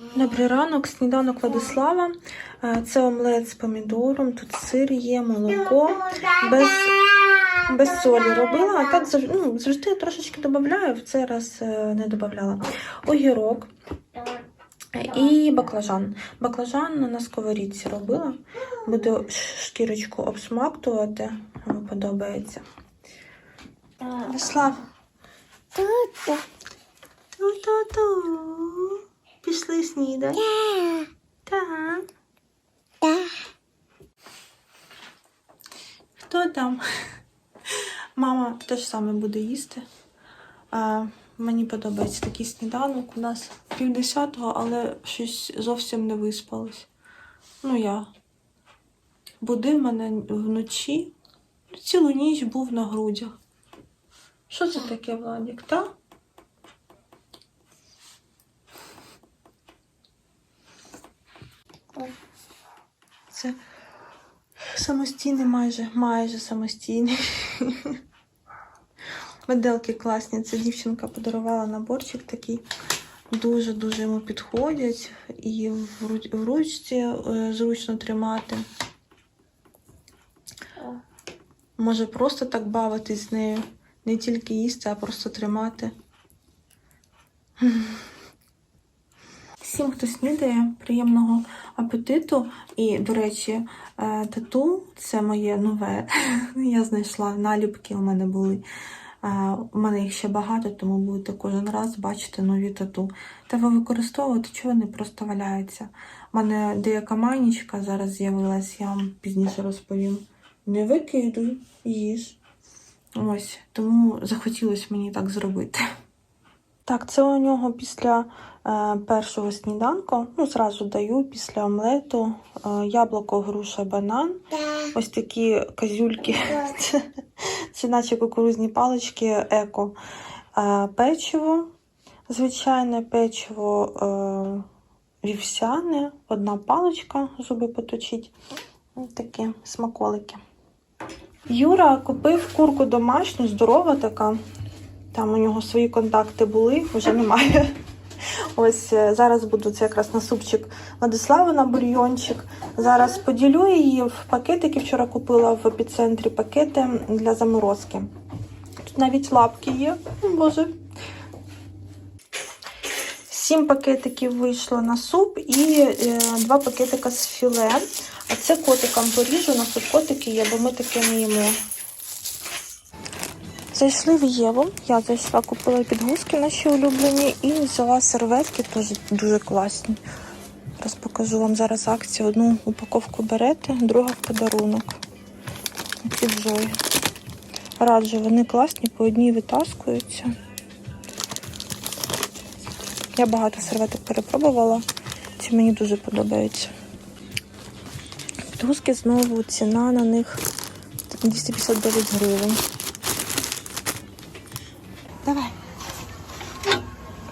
Добрий ранок, сніданок Владислава. Е, Це омлет з помідором, тут сир є, молоко. Без, без солі робила, а так ну, завжди я трошечки додаю, в цей раз е, не додавала. Огірок і баклажан. Баклажан на сковорідці робила. Буду шкірочку обсмактувати, подобається. Владислав. Ту-ту-ту. Пішли снідати. Так. Хто там? Мама теж саме буде їсти. А, мені подобається такий сніданок. У нас півдесятого, але щось зовсім не виспалось. Ну, я. Будив мене вночі. Цілу ніч був на грудях. Що це таке, Владик, та? Це самостійний майже, майже самостійний. Меделки класні. Це дівчинка подарувала наборчик такий. Дуже-дуже йому підходять. І в ручці е, зручно тримати. Може просто так бавитись з нею. Не тільки їсти, а просто тримати. Всім, хто снідає, приємного апетиту. І, до речі, е, тату це моє нове. Я знайшла наліпки, у мене були. Е, У мене їх ще багато, тому будете кожен раз бачити нові тату. Треба використовувати, чого вони просто валяються. У мене деяка манічка зараз з'явилась, я вам пізніше розповім. Не викидуй, їж. Ось, тому захотілося мені так зробити. Так, це у нього після е, першого сніданку. Ну, зразу даю після омлету е, яблуко, груша, банан. Ось такі козюльки. Це, це наче кукурузні палички еко. Е, печиво, звичайне печиво е, вівсяне, одна паличка, зуби поточить. Ось такі смаколики. Юра купив курку домашню, здорова така. Там у нього свої контакти були, вже немає. Ось е, зараз буду це якраз на супчик Владислава на бульйончик. Зараз поділю її в пакетики. Вчора купила в епіцентрі пакети для заморозки. Тут навіть лапки є. Боже. Сім пакетиків вийшло на суп і е, два пакетика з філе. А це котикам поріжу, у нас котики є, бо ми таке не їмо. Зайшли в Єву. Я зайшла, купила підгузки наші улюблені і взяла серветки, теж дуже класні. Зараз покажу вам зараз акцію. Одну упаковку берете, друга в подарунок. Від Зої. Раджу, вони класні, по одній витаскуються. Я багато серветок перепробувала. Ці мені дуже подобаються. Підгузки знову ціна на них 259 гривень.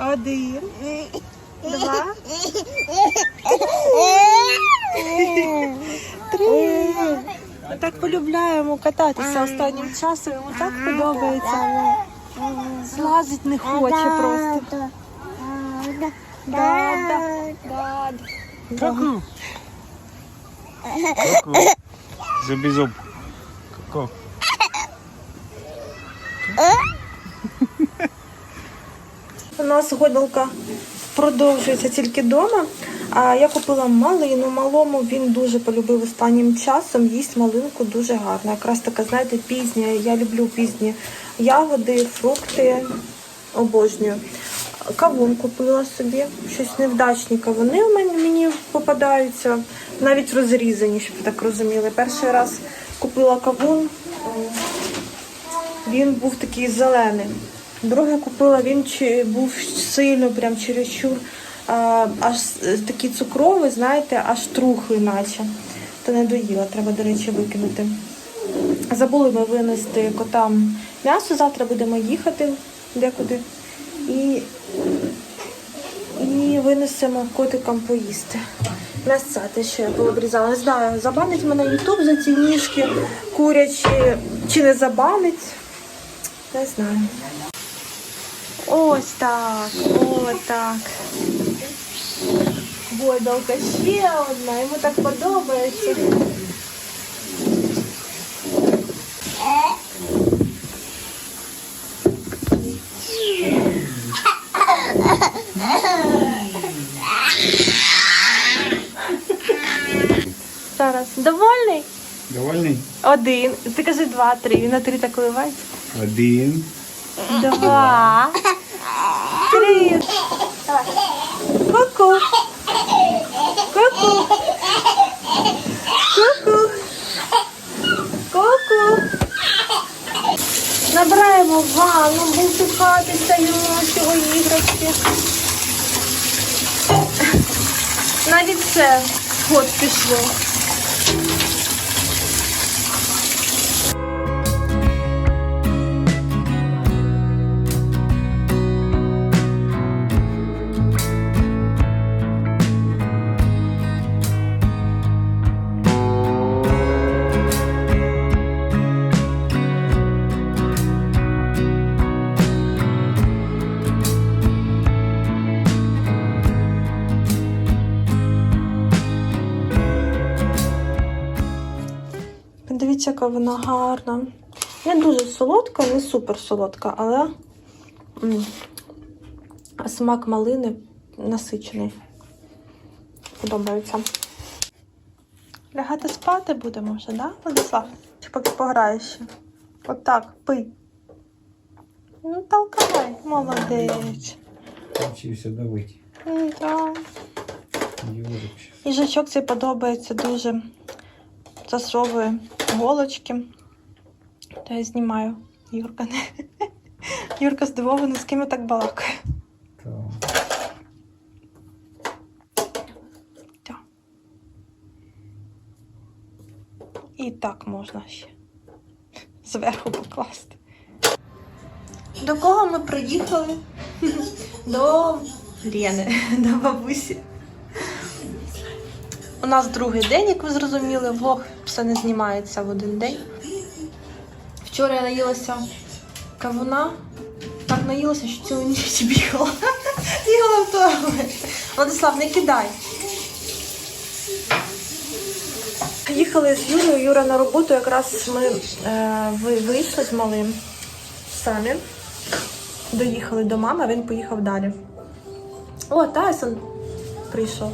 Один. Два. Три. Ми так полюбляємо кататися останнім часом. Йому так подобається. Злазить не хоче просто. Да, да, да. Ку-ку. Ку-ку. Зуби-зуб. Ку-ку. Нас гойдалка продовжується тільки вдома. Я купила малину малому. Він дуже полюбив останнім часом. Їсть малинку дуже гарно. Якраз така, знаєте, пізня. Я люблю пізні ягоди, фрукти. Обожнюю. Кавун купила собі. Щось невдачні кавуни у мене мені попадаються. Навіть розрізані, щоб ви так розуміли. Перший раз купила кавун. Він був такий зелений. Друге купила, він чи був сильно, прям чересчур, аж е, такий цукровий, знаєте, аж трухлий наче. То не доїла, треба, до речі, викинути. Забули ми винести котам м'ясо, завтра будемо їхати декуди. І, і винесемо котикам поїсти. М'ясця те, що я пообрізала. Не знаю, забанить мене Ютуб за ці ніжки курячі чи не забанить. Не знаю. Ось так, ось так. гойдалка, ще одна, йому так подобається. Зараз. Довольний? Довольний? Один. Ти кажи два, три. Він на три так коливається. Один. Два. Давай. Ку-ку. Ку-ку. Ку-ку. Ку-ку. Набираємо ванну, бусихатися йому цього іграшки. Навіть це год пішло. Подивіться, яка вона гарна. Не дуже солодка, не супер солодка, але м, смак малини насичений. Подобається. Лягати спати будемо вже, да, Владислав? Чи поки пограєш ще? Отак, пий. Ну, толкай, молодець. Навчився давити. М, да. Їжачок цей подобається дуже. Засовує голочки. То я знімаю. Юрка. Юрка здивована, з ким я так балакаю. Так. І так можна ще зверху покласти. До кого ми приїхали? До Лєни, до бабусі. У нас другий день, як ви зрозуміли, влог все не знімається в один день. Вчора я наїлася кавуна, так наїлася, що цілу ніч бігала. Бігала в туалет. Владислав, не кидай. Їхали з Юрою, Юра на роботу, якраз ми е, вийшли з малим самі. Доїхали до мами, а він поїхав далі. О, Тайсон прийшов.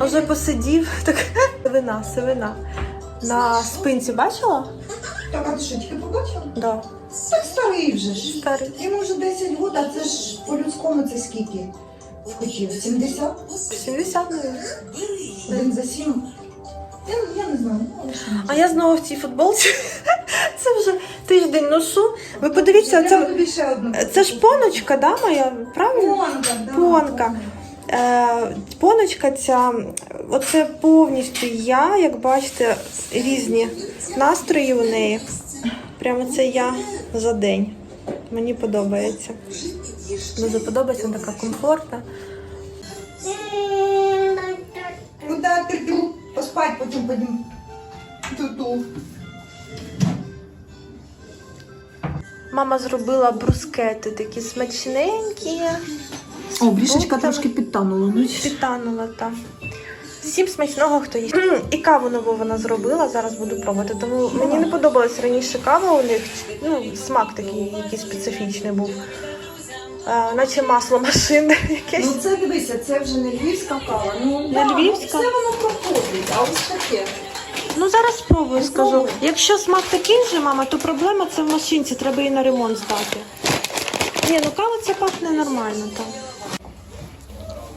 А Вже посидів, так сивина, сивина. На спинці бачила? Так, а ти що, тільки побачила? Да. Так старий вже ж. Старий. Йому вже 10 років, а це ж по-людському це скільки? Хотів? 70? 70 мабуть. Один за 7? Я, я не знаю. А я знову в цій футболці. Це вже тиждень ношу. Ви подивіться, Треба це, тобі ще одну. це ж поночка, да, моя? Правильно? Понка, да. Понка. Е, поночка ця, оце повністю я, як бачите, різні настрої у неї. Прямо це я за день. Мені подобається. Дуже подобається, вона така комфортна. Куди ти ту? Поспать потім. Ту-ту. Мама зробила брускети такі смачненькі. О, брішечка трошки підтанула. Підтанула там. Всім смачного, хто їсть. І каву нову вона зробила, зараз буду пробувати. Тому мені не подобалась раніше кава у них. Ну, смак такий, який специфічний був. Е, наче масло машинне якесь. Ну це дивися, це вже не львівська кава. Ну, Не да, ну, львівська? Все воно проходить, а ось таке. Ну зараз спробую, скажу. Якщо смак такий же, мама, то проблема це в машинці, треба її на ремонт здати. Ні, ну кава це пахне нормально так.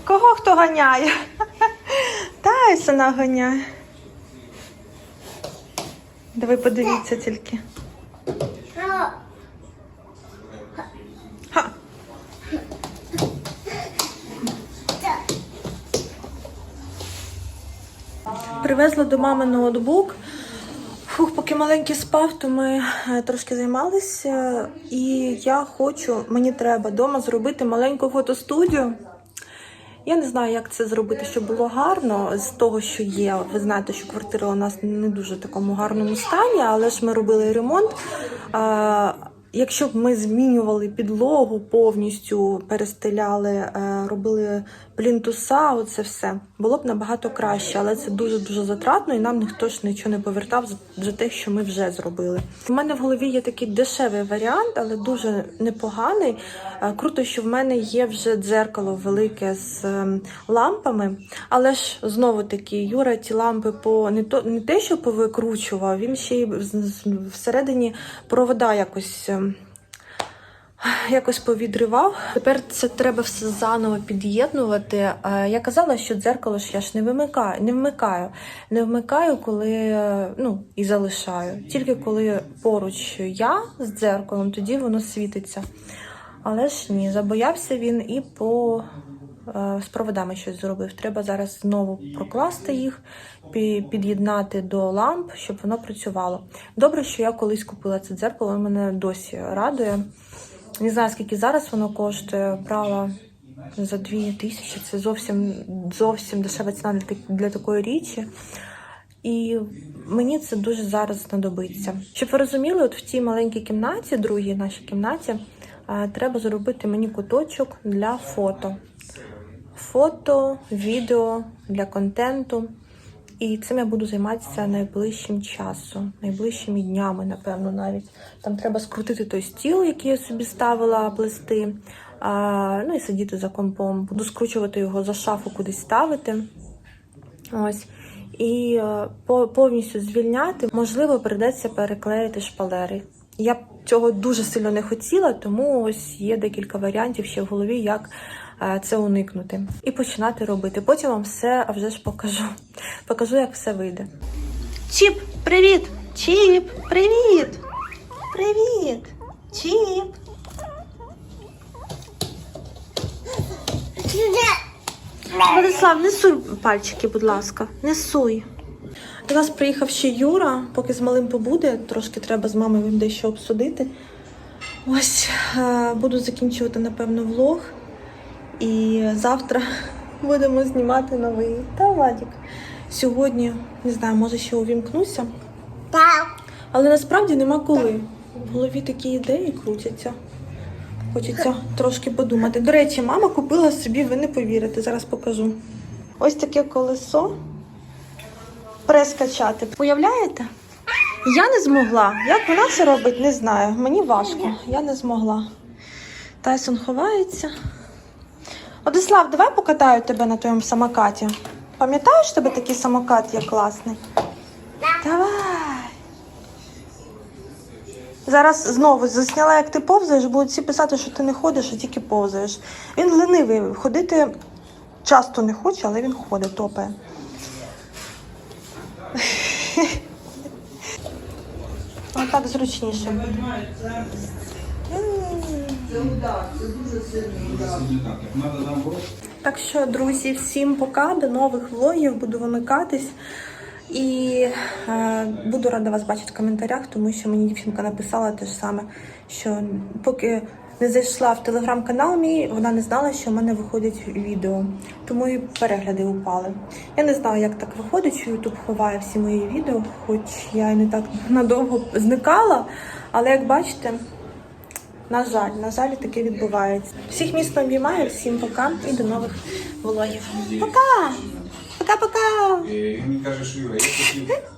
Кого хто ганяє? Тайсона ганяє. Давай подивіться тільки. Привезла до мами ноутбук. Фух, поки маленький спав, то ми е, трошки займалися. І я хочу, мені треба вдома зробити маленьку фотостудію. Я не знаю, як це зробити, щоб було гарно з того, що є. Ви знаєте, що квартира у нас не дуже в такому гарному стані, але ж ми робили ремонт. Якщо б ми змінювали підлогу повністю, перестеляли е, робили плінтуса, оце все. Було б набагато краще, але це дуже-дуже затратно, і нам ніхто ж нічого не повертав за, те, що ми вже зробили. У мене в голові є такий дешевий варіант, але дуже непоганий. Е, Круто, що в мене є вже дзеркало велике з ем, лампами, але ж знову таки Юра ті лампи по не то не те, що повикручував, він ще й всередині провода якось. Якось повідривав. Тепер це треба все заново під'єднувати. Е, Я казала, що дзеркало ж я ж не вимикаю, не вмикаю. Не вмикаю, коли е, ну і залишаю. Тільки коли поруч я з дзеркалом, тоді воно світиться. Але ж ні, забоявся він і по е, з проводами щось зробив. Треба зараз знову прокласти їх, під'єднати до ламп, щоб воно працювало. Добре, що я колись купила це дзеркало, воно мене досі радує. Не знаю, скільки зараз воно коштує. Брала за 2 тисячі. Це зовсім зовсім дешева ціна для, для такої річі. І мені це дуже зараз знадобиться. Щоб ви розуміли, от в цій маленькій кімнаті, другій нашій кімнаті, е, треба зробити мені куточок для фото. Фото, відео для контенту. І цим я буду займатися найближчим часом, найближчими днями, напевно, навіть. Там треба скрутити той стіл, який я собі ставила плести. А, ну і сидіти за компом. Буду скручувати його за шафу кудись ставити. Ось. І е, по- повністю звільняти, можливо, прийдеться переклеїти шпалери. Я цього дуже сильно не хотіла, тому ось є декілька варіантів ще в голові, як це уникнути. І починати робити. Потім вам все а вже ж покажу. Покажу, як все вийде. Чіп, привіт! Чіп, привіт! Привіт! Чіп! Владислав, не суй пальчики, будь ласка, не суй. До нас приїхав ще Юра, поки з малим побуде, трошки треба з мамою дещо обсудити. Ось е, буду закінчувати, напевно, влог. І завтра будемо знімати новий. Та Владік. Сьогодні, не знаю, може ще увімкнуся. Але насправді нема коли. В голові такі ідеї крутяться. Хочеться трошки подумати. До речі, мама купила собі, ви не повірите, зараз покажу. Ось таке колесо. Прес качати. Уявляєте? Я не змогла. Як вона це робить, не знаю. Мені важко. Я не змогла. Тайсон ховається. Одислав, давай покатаю тебе на твоєму самокаті. Пам'ятаєш тебе такий самокат є класний? Давай. Зараз знову засняла, як ти повзаєш, будуть всі писати, що ти не ходиш, а тільки повзаєш. Він ленивий. Ходити часто не хоче, але він ходить, топає. Отак зручніше буде. Так що, друзі, всім пока, до нових влогів, буду вимикатись. І е, буду рада вас бачити в коментарях, тому що мені дівчинка написала те ж саме, що поки не зайшла в телеграм-канал мій, вона не знала, що в мене виходять відео. Тому і перегляди упали. Я не знаю, як так виходить, що Ютуб ховає всі мої відео, хоч я і не так надовго зникала. Але як бачите, на жаль, на жаль, таке відбувається. Всіх міцно обіймаю, всім пока і до нових влогів. Пока! Пока-пока! Він каже, що Юра, я хотів